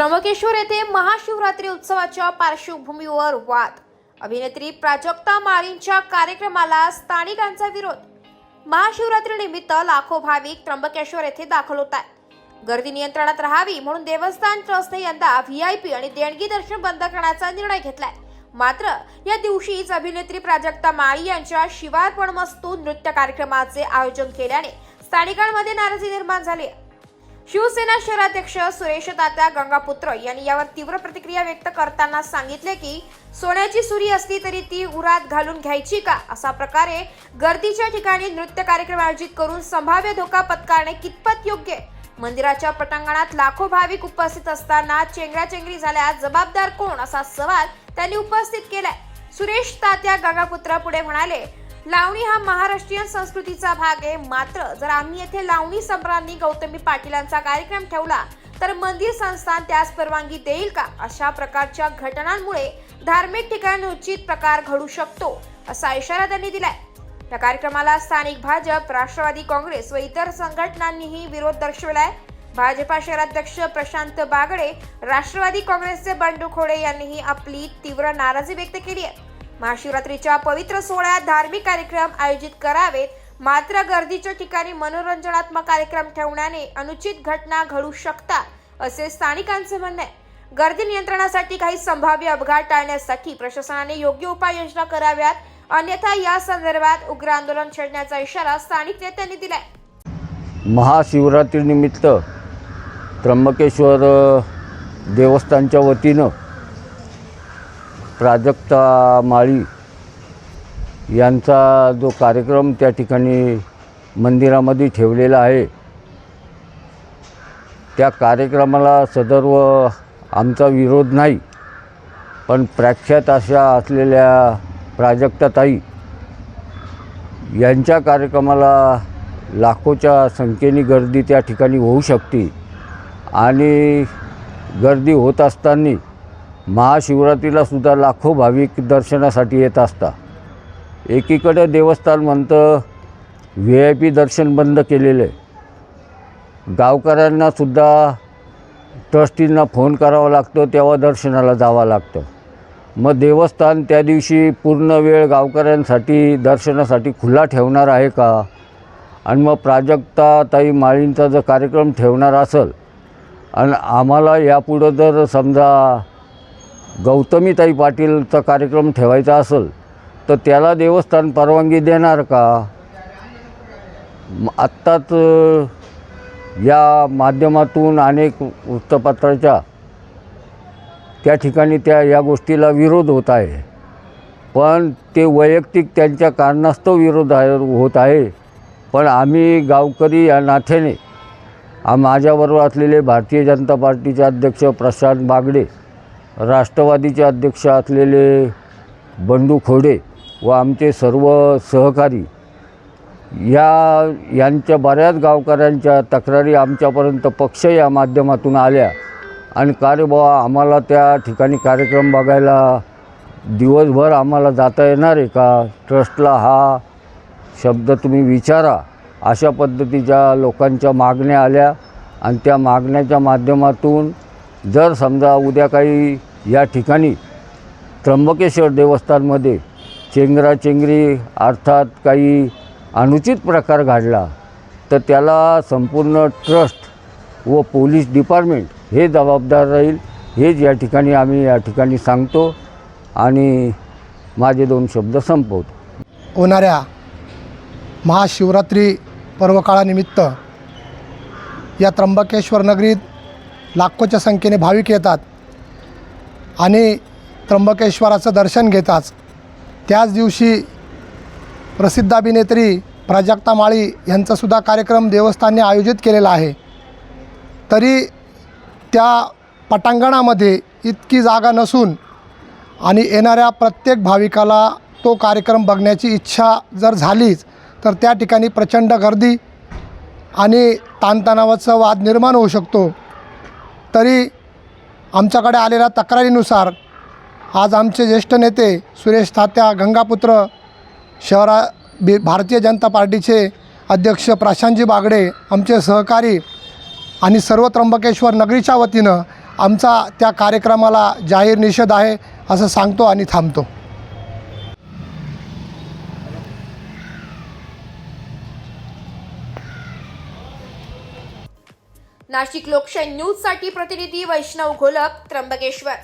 त्र्यंबकेश्वर येथे महाशिवरात्री उत्सवाच्या पार्श्वभूमीवर वाद. अभिनेत्री प्राजक्ता माळींच्या कार्यक्रमाला स्थानिकांचा विरोध. महाशिवरात्री निमित्त लाखो भाविक त्र्यंबकेश्वर येथे दाखल होत आहेत. गर्दी नियंत्रणात राहावी म्हणून देवस्थान ट्रस्टने यंदा पी आणि देणगी दर्शन बंद करण्याचा निर्णय घेतलाय. मात्र या दिवशीच अभिनेत्री प्राजक्ता माळी यांच्या शिवार्पण मस्तू नृत्य कार्यक्रमाचे आयोजन केल्याने स्थानिकांमध्ये नाराजी निर्माण झाली आहे. शिवसेना शहराध्यक्ष सुरेश तात्या गंगापुत्र यांनी यावर तीव्र प्रतिक्रिया व्यक्त करताना सांगितले की सोन्याची सुरी असली तरी ती उरात घालून घ्यायची का? असा प्रकारे गर्दीच्या ठिकाणी नृत्य कार्यक्रम आयोजित करून संभाव्य धोका पत्करणे कितपत योग्य? मंदिराच्या पटांगणात लाखो भाविक उपस्थित असताना चेंगराचेंगरी झाल्यास जबाबदार कोण? असा सवाल त्यांनी उपस्थित केलाय. सुरेश तात्या गंगापुत्रा पुढे म्हणाले लावणी हा महाराष्ट्रीयन संस्कृतीचा भाग आहे. मात्र जर आम्ही येथे लावणी सम्राज्ञी गौतमी पाटीलांचा कार्यक्रम ठेवला तर मंदिर संस्थान त्यास परवानगी देईल का? अशा प्रकारच्या घटनांमुळे धार्मिक ठिकाणी उचित प्रकार घडू शकतो असा इशारा त्यांनी दिलाय. या कार्यक्रमाला स्थानिक भाजप राष्ट्रवादी काँग्रेस व इतर संघटनांनीही विरोध दर्शवलाय. भाजपा शहराध्यक्ष प्रशांत बागडे राष्ट्रवादी काँग्रेसचे बंडू खोडे यांनीही आपली तीव्र नाराजी व्यक्त केली आहे. महाशिवरात्रीच्या पवित्र सोहळ्यात धार्मिक कार्यक्रम आयोजित करावेत. मात्र गर्दीच्या ठिकाणी मनोरंजनात्मक कार्यक्रम ठेवण्याने अनुचित घटना घडू शकतात असे स्थानिकांचे म्हणणे आहे. गर्दी नियंत्रणासाठी काही संभाव्य अपघात टाळण्यासाठी प्रशासनाने योग्य उपाययोजना कराव्यात. अन्यथा या संदर्भात उग्र आंदोलन छेडण्याचा इशारा स्थानिक नेत्यांनी दिलाय. महाशिवरात्रीनिमित्त त्र्यंबकेश्वर देवस्थानच्या वतीनं प्राजक्ता माळी यांचा जो कार्यक्रम त्या ठिकाणी मंदिरामध्ये ठेवलेला आहे त्या कार्यक्रमाला सदर्व आमचा विरोध नाही पण प्रख्यात अशा असलेल्या प्राजक्ताताई यांच्या कार्यक्रमाला लाखोच्या संख्येने गर्दी त्या ठिकाणी होऊ शकते आणि गर्दी होत असताना महाशिवरात्रीला सुद्धा लाखो भाविक दर्शनासाठी येत असतात. एकीकडे देवस्थान म्हणतं व्ही आय पी दर्शन बंद केलेलं आहे. गावकऱ्यांनासुद्धा ट्रस्टींना फोन करावा लागतो तेव्हा दर्शनाला जावं लागतं. मग देवस्थान त्या दिवशी पूर्ण वेळ गावकऱ्यांसाठी दर्शनासाठी खुला ठेवणार आहे का? आणि मग प्राजक्ता ताई माळींचा जर कार्यक्रम ठेवणार असेल आणि आम्हाला यापुढं जर समजा गौतमीताई पाटीलचा कार्यक्रम ठेवायचा असेल तर त्याला देवस्थान परवानगी देणार का? आत्ताच या माध्यमातून अनेक वृत्तपत्राच्या त्या ठिकाणी त्या या गोष्टीला विरोध होत आहे. पण ते वैयक्तिक त्यांच्या कारणास्तव विरोध आहे होत आहे. पण आम्ही गावकरी या नात्याने माझ्याबरोबर असलेले भारतीय जनता पार्टीचे अध्यक्ष प्रशांत बागडे राष्ट्रवादीचे अध्यक्ष असलेले बंडू खोडे व आमचे सर्व सहकारी या यांच्या बऱ्याच गावकऱ्यांच्या तक्रारी आमच्यापर्यंत पक्ष या माध्यमातून आल्या. आणि का रे बुवा आम्हाला त्या ठिकाणी कार्यक्रम बघायला दिवसभर आम्हाला जाता येणार आहे का? ट्रस्टला हा शब्द तुम्ही विचारा. अशा पद्धतीच्या लोकांच्या मागण्या आल्या. आणि त्या मागण्याच्या माध्यमातून जर समजा उद्या काही या ठिकाणी त्र्यंबकेश्वर देवस्थानमध्ये चेंगराचेंगरी अर्थात काही अनुचित प्रकार घडला तर त्याला संपूर्ण ट्रस्ट व पोलीस डिपार्टमेंट हे जबाबदार राहील हेच या ठिकाणी आम्ही या ठिकाणी सांगतो आणि माझे दोन शब्द संपवतो. होणाऱ्या महाशिवरात्री पर्वकाळानिमित्त या त्र्यंबकेश्वर नगरीत लाखोच्या संख्येने भाविक येतात. आणि त्र्यंबकेश्वराचं दर्शन घेताच त्याच दिवशी प्रसिद्ध अभिनेत्री प्राजक्ता माळी यांचासुद्धा कार्यक्रम देवस्थानने आयोजित केलेला आहे. तरी त्या पटांगणामध्ये इतकी जागा नसून आणि येणाऱ्या प्रत्येक भाविकाला तो कार्यक्रम बघण्याची इच्छा जर झालीच तर त्या ठिकाणी प्रचंड गर्दी आणि ताणतणावाचा वाद निर्माण होऊ शकतो. तरी आमच्याकडे आलेल्या तक्रारीनुसार आज आमचे ज्येष्ठ नेते सुरेश तात्या गंगापुत्र शहरा बी भारतीय जनता पार्टीचे अध्यक्ष प्रशांतजी बागडे आमचे सहकारी आणि सर्व त्र्यंबकेश्वर नगरीच्या वतीनं आमचा त्या कार्यक्रमाला जाहीर निषेध आहे असं सांगतो आणि थांबतो. नाशिक लोकशाही न्यूजसाठी प्रतिनिधी वैष्णव घोलप त्र्यंबकेश्वर.